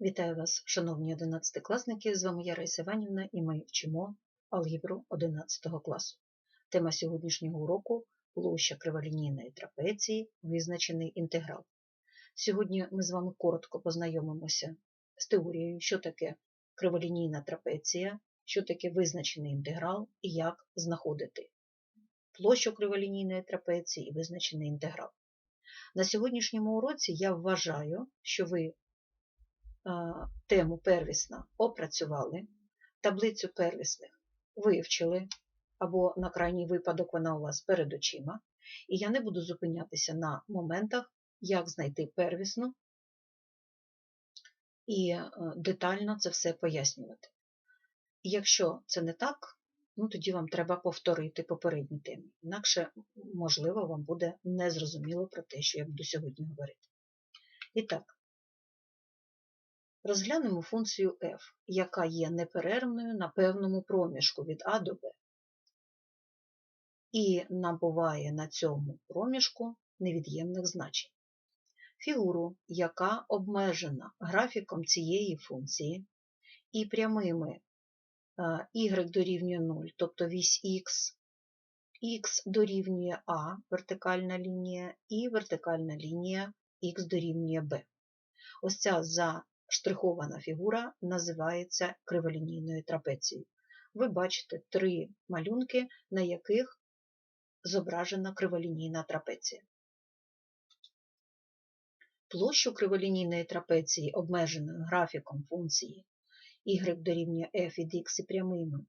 Вітаю вас, шановні 11-класники! З вами я Раїса Іванівна і ми вчимо алгебру 11 класу. Тема сьогоднішнього уроку площа криволінійної трапеції, визначений інтеграл. Сьогодні ми з вами коротко познайомимося з теорією, що таке криволінійна трапеція, що таке визначений інтеграл і як знаходити площу криволінійної трапеції і визначений інтеграл. На сьогоднішньому уроці я вважаю, що ви тему первісна опрацювали, таблицю первісних вивчили, або на крайній випадок вона у вас перед очима, і я не буду зупинятися на моментах, як знайти первісну і детально це все пояснювати. Якщо це не так, ну тоді вам треба повторити попередні теми. Інакше, можливо, вам буде незрозуміло про те, що я буду сьогодні говорити. І так, Розглянемо функцію f, яка є неперервною на певному проміжку від А до Б. І набуває на цьому проміжку невід'ємних значень. Фігуру, яка обмежена графіком цієї функції і прямими y дорівнює 0, тобто вісь х, х дорівнює А вертикальна лінія і вертикальна лінія х дорівнює b. Ось ця за штрихована фігура називається криволінійною трапецією. Ви бачите три малюнки, на яких зображена криволінійна трапеція. Площу криволінійної трапеції, обмеженою графіком функції y дорівнює f від x і прямими,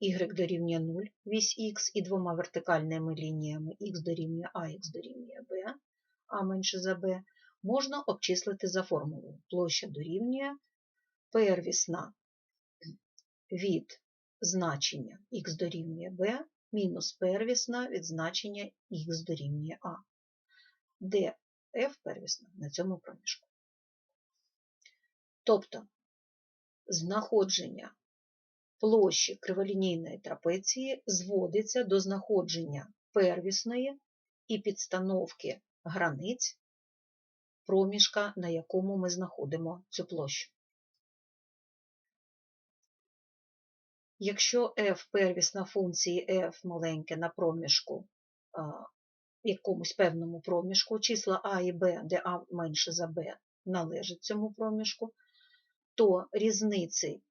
y дорівнює 0, вісь x і двома вертикальними лініями x дорівнює a, x дорівнює b, а менше за b, можна обчислити за формулою. Площа дорівнює первісна від значення х дорівнює b мінус первісна від значення х дорівнює а, де f первісна на цьому проміжку. Тобто знаходження площі криволінійної трапеції зводиться до знаходження первісної і підстановки границь проміжка, на якому ми знаходимо цю площу. Якщо f первісна функції f маленьке на проміжку, якомусь певному проміжку, числа а і b, де а менше за b належить цьому проміжку, то різниці,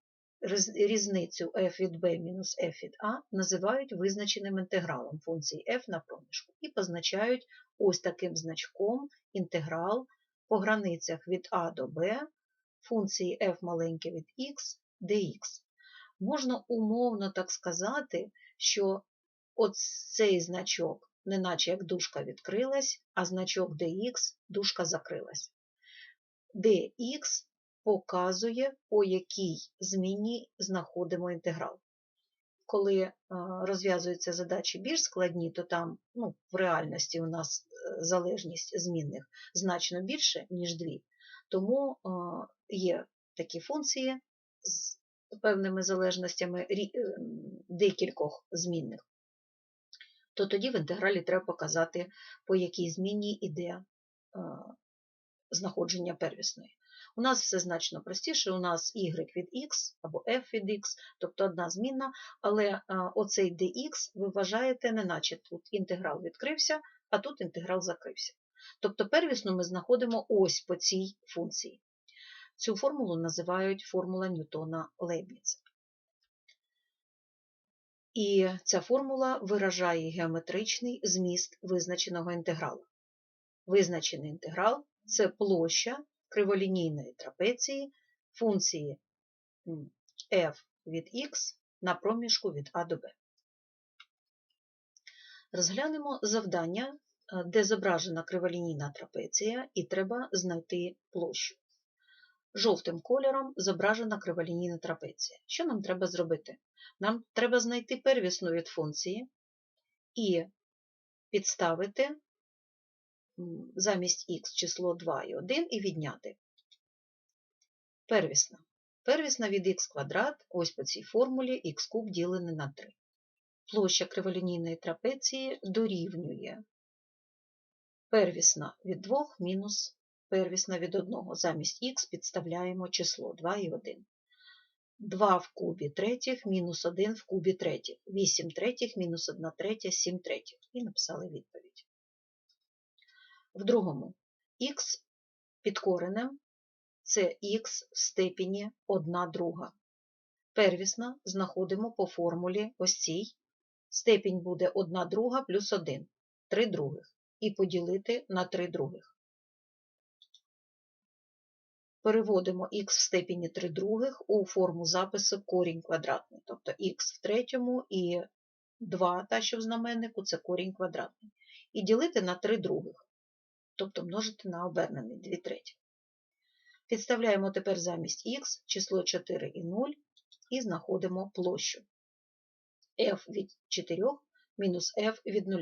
різницю f від b мінус f від a називають визначеним інтегралом функції f на проміжку і позначають ось таким значком інтеграл по границях від А до Б функції f маленьке від x dx. Можна умовно так сказати, що цей значок, неначе як дужка відкрилась, а значок dx дужка закрилась. dx показує, по якій зміні знаходимо інтеграл. Коли розв'язуються задачі більш складні, то там ну, в реальності у нас залежність змінних значно більше, ніж дві. Тому є такі функції з певними залежностями е, декількох змінних. То тоді в інтегралі треба показати, по якій зміні йде знаходження первісної. У нас все значно простіше, у нас y від x або f від x, тобто одна змінна, але оцей dx ви вважаєте, неначе тут інтеграл відкрився, а тут інтеграл закрився. Тобто первісну ми знаходимо ось по цій функції. Цю формулу називають формула Ньютона Лейбніца. І ця формула виражає геометричний зміст визначеного інтегралу. Визначений інтеграл це площа криволінійної трапеції функції f від x на проміжку від А до Б. Розглянемо завдання, е, де зображена криволінійна трапеція, і треба знайти площу. Жовтим кольором зображена криволінійна трапеція. Що нам треба зробити? Нам треба знайти первісну від функції і підставити замість х число 2 і 1 і відняти. Первісна. Первісна від х квадрат, ось по цій формулі х куб ділене на 3 площа криволінійної трапеції дорівнює первісна від 2 мінус первісна від 1. Замість х підставляємо число 2 і 1. 2 в кубі третіх мінус 1 в кубі третіх. 8 третіх мінус 1 третя, 7 третіх. І написали відповідь. В другому х під коренем це х в степені 1 друга. Первісна знаходимо по формулі ось цій. Степінь буде 1 друга плюс 1, 3 других. І поділити на 3 других. Переводимо х в степені 3 других у форму запису корінь квадратний. Тобто х в третьому і 2, та що в знаменнику, це корінь квадратний. І ділити на 3 других. Тобто множити на обернений 2 треті. Підставляємо тепер замість х число 4 і 0 і знаходимо площу f від 4 мінус f від 0.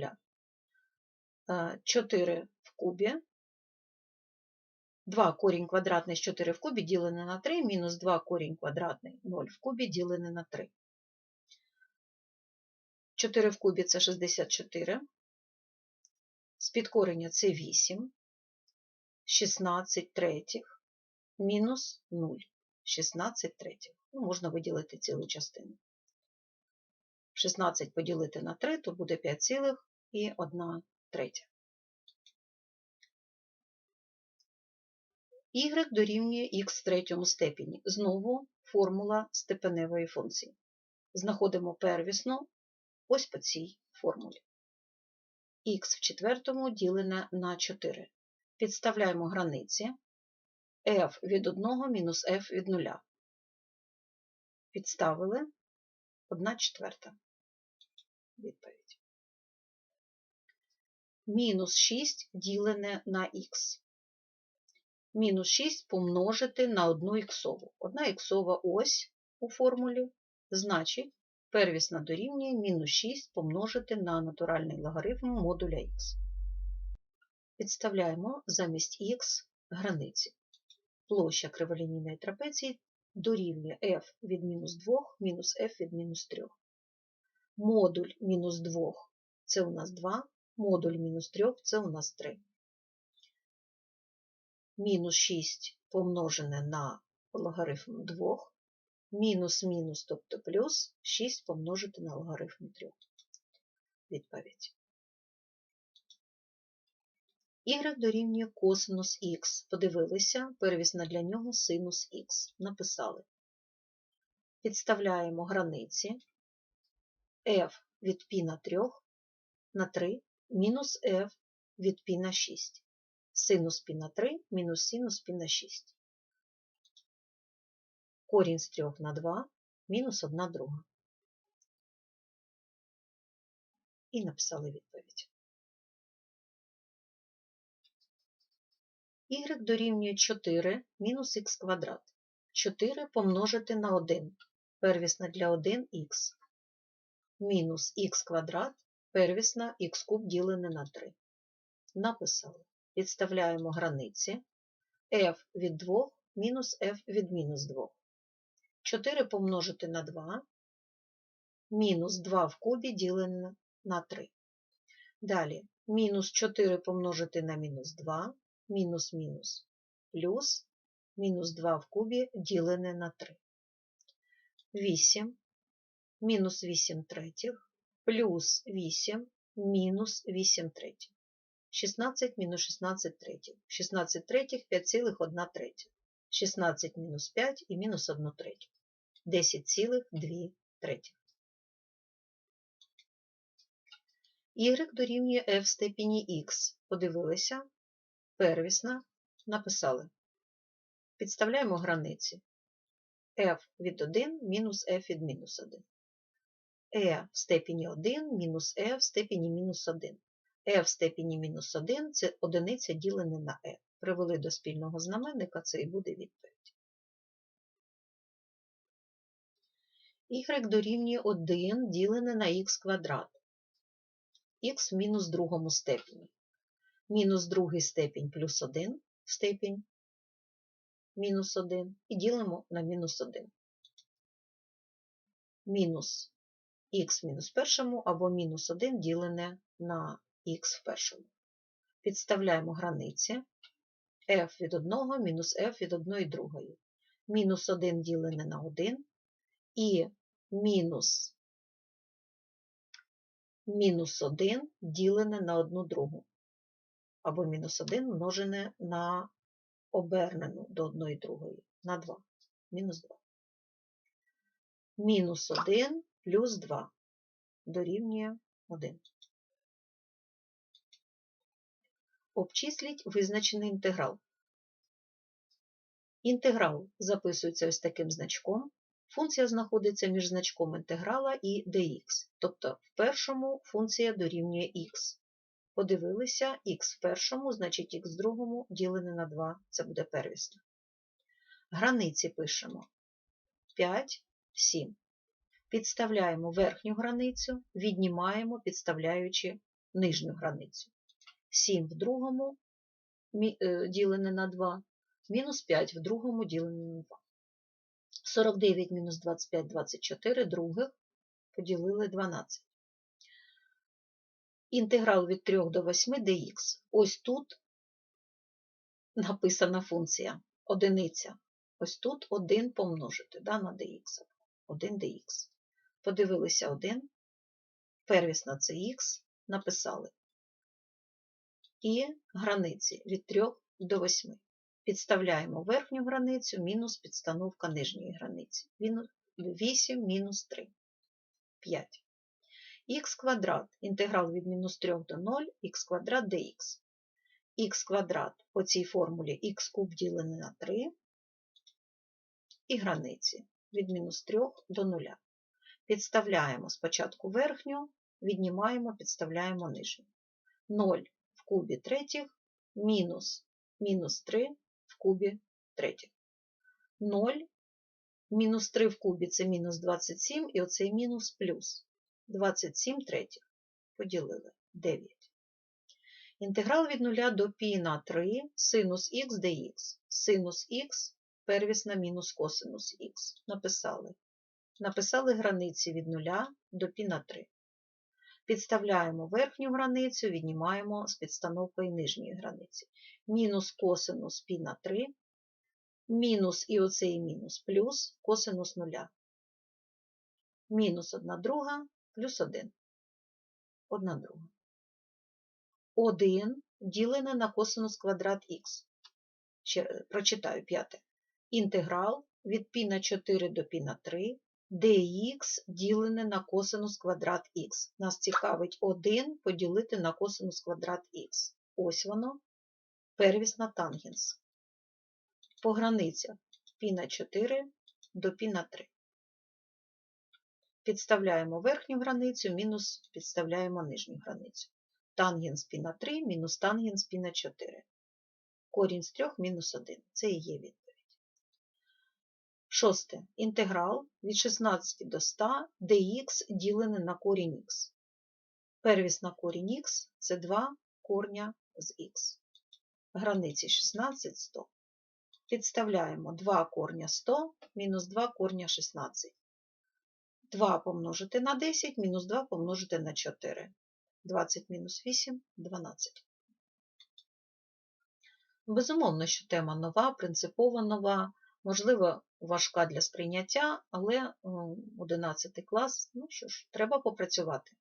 4 в кубі. 2 корінь квадратний з 4 в кубі ділене на 3, мінус 2 корінь квадратний 0 в кубі ділене на 3. 4 в кубі це 64. З підкорення це 8. 16 третіх мінус 0. 16 третіх. Ну, можна виділити цілу частину. 16 поділити на 3, то буде 5,1 третя. y дорівнює х в третьому степені. Знову формула степеневої функції. Знаходимо первісну ось по цій формулі. Х в четвертому ділене на 4. Підставляємо границі f від 1 мінус f від 0. Підставили 1 четверта. Відповідь. Мінус 6 ділене на х. Мінус 6 помножити на 1 іксову. Одна іксова ось у формулі, значить, первісна дорівнює мінус 6 помножити на натуральний логарифм модуля х. Підставляємо замість х границі. Площа криволінійної трапеції дорівнює f від мінус 2 мінус f від мінус 3. Модуль мінус 2 це у нас 2, модуль мінус 3 це у нас 3. Мінус 6 помножене на логарифм 2, мінус мінус, тобто плюс 6 помножити на логарифм 3. Відповідь. Y дорівнює косинус х. Подивилися, перевісна для нього синус х. Написали. Підставляємо границі f від π на 3 на 3 мінус f від π на 6. Синус π на 3 мінус синус π на 6. Корінь з 3 на 2 мінус 1 друга. І написали відповідь. y дорівнює 4 мінус х квадрат. 4 помножити на 1. Первісна для 1х. Мінус х квадрат, первісна х куб ділене на 3. Написали. Підставляємо границі f від 2 мінус f від мінус 2. 4 помножити на 2, мінус 2 в кубі ділене на 3. Далі мінус 4 помножити на мінус 2, мінус мінус плюс мінус 2 в кубі ділене на 3. 8 мінус 8 третіх плюс 8 мінус 8 третіх. 16 мінус 16 третіх. 16 третіх 5,1 третя. 16 мінус 5 і мінус 1 третю. 10,2 третіх. Y дорівнює f в степені х. Подивилися, первісна, написали. Підставляємо границі f від 1 мінус f від мінус 1. e в степені 1 мінус e в степені мінус 1. e в степені мінус 1 це одиниця ділене на e. Привели до спільного знаменника, це і буде відповідь. y дорівнює 1 ділене на х квадрат. х в мінус другому степені. Мінус другий степінь плюс 1 степінь мінус 1 і ділимо на мінус 1. Мінус х мінус першому або мінус 1 ділене на х в першому. Підставляємо границі f від 1 мінус f від 1 і другої. Мінус 1 ділене на 1 і мінус, мінус 1 ділене на 1 другу. Або мінус 1 множене на обернену до 1 і другої. На 2. Мінус 2. Мінус 1 плюс 2 дорівнює 1. Обчисліть визначений інтеграл. Інтеграл записується ось таким значком. Функція знаходиться між значком інтеграла і dx. Тобто в першому функція дорівнює x. Подивилися, х в першому, значить х в другому ділене на 2, це буде первісне. Границі пишемо 5, 7. Підставляємо верхню границю, віднімаємо, підставляючи нижню границю. 7 в другому е, ділене на 2, мінус 5 в другому ділене на 2. 49 мінус 25, 24, других поділили 12. Інтеграл від 3 до 8 dx. Ось тут написана функція одиниця. Ось тут 1 помножити да, на dx. 1 dx. Подивилися 1, первісна це х, написали. І границі від 3 до 8. Підставляємо верхню границю мінус підстановка нижньої границі. 8 мінус 3. 5. х квадрат інтеграл від мінус 3 до 0, х квадрат dx. х квадрат по цій формулі х куб ділене на 3 і границі від мінус 3 до 0. Підставляємо спочатку верхню, віднімаємо, підставляємо нижню. 0 в кубі третіх мінус мінус 3 в кубі третіх. 0, мінус 3 в кубі це мінус 27, і оцей мінус плюс 27 третіх. Поділили 9. Інтеграл від 0 до π на 3 синус х dx. Синус х первісна мінус косинус х. Написали. Написали границі від 0 до π на 3. Підставляємо верхню границю, віднімаємо з підстановкою нижньої границі. Мінус косинус пі на 3, мінус і оцей мінус плюс косинус 0. Мінус 1 друга плюс 1. 1 друга. 1 ділене на косинус квадрат х. Прочитаю п'яте. Інтеграл від пі на 4 до пі на 3 dx ділене на косинус квадрат х. Нас цікавить 1 поділити на косинус квадрат х. Ось воно, первісна тангенс. По границях π на 4 до π на 3. Підставляємо верхню границю, мінус підставляємо нижню границю. Тангенс π на 3 мінус тангенс π на 4. Корінь з 3 мінус 1. Це і є відповідь. Шосте. Інтеграл від 16 до 100 dx ділене на корінь х. Первісна корінь х це 2 корня з х. Границі 16 100. Підставляємо 2 корня 100 мінус 2 корня 16. 2 помножити на 10, мінус 2 помножити на 4. 20 мінус 8 12. Безумовно, що тема нова, принципово нова, можливо, важка для сприйняття, але 11 клас, ну що ж, треба попрацювати.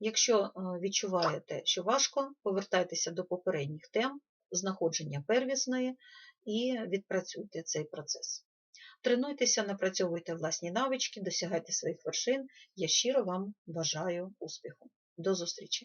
Якщо е, відчуваєте, що важко, повертайтеся до попередніх тем, знаходження первісної і відпрацюйте цей процес. Тренуйтеся, напрацьовуйте власні навички, досягайте своїх вершин. Я щиро вам бажаю успіху. До зустрічі!